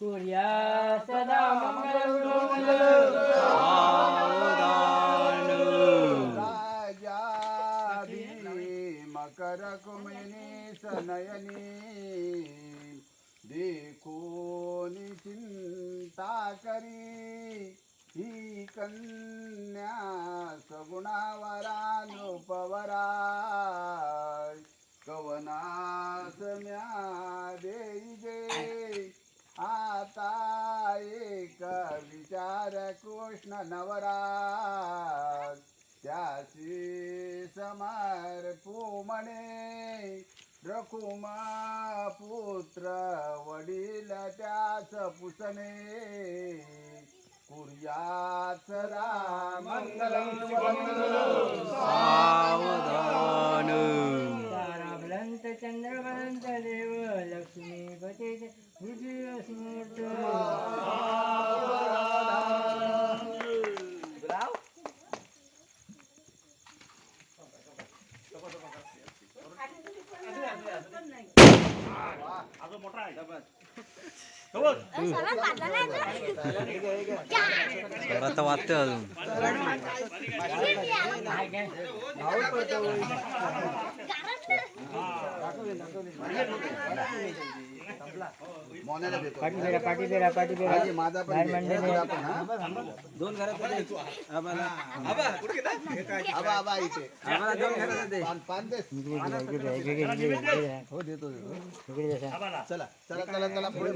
సూర్య సదా మకర కుమని సనయని దేకోని చింతా కరీ ఈ కన్యా సగుణవరానుపవరా आता एक विचार कृष्ण नवरा त्याची समर म्हणे रखुमा पुत्र वडील त्याच पुसणे. कुर्याच राम मंगलम देव लक्ष्मीपती हृदय स्मूर्त आता वाटतं अजून मोन्याला देतो पाठी રાખો રાખો રાખો पाठी बेरा आजी माझा पण, हा? हो. देतो. चला चला चला चला पुढे.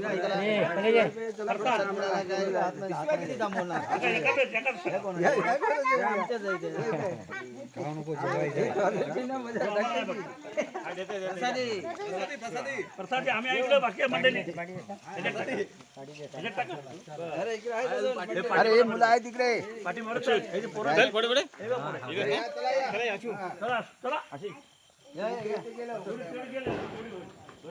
प्रसाद आम्ही ऐकलं बाकी मंडळी. अरे हे मुलं आहेत तिकडे चला.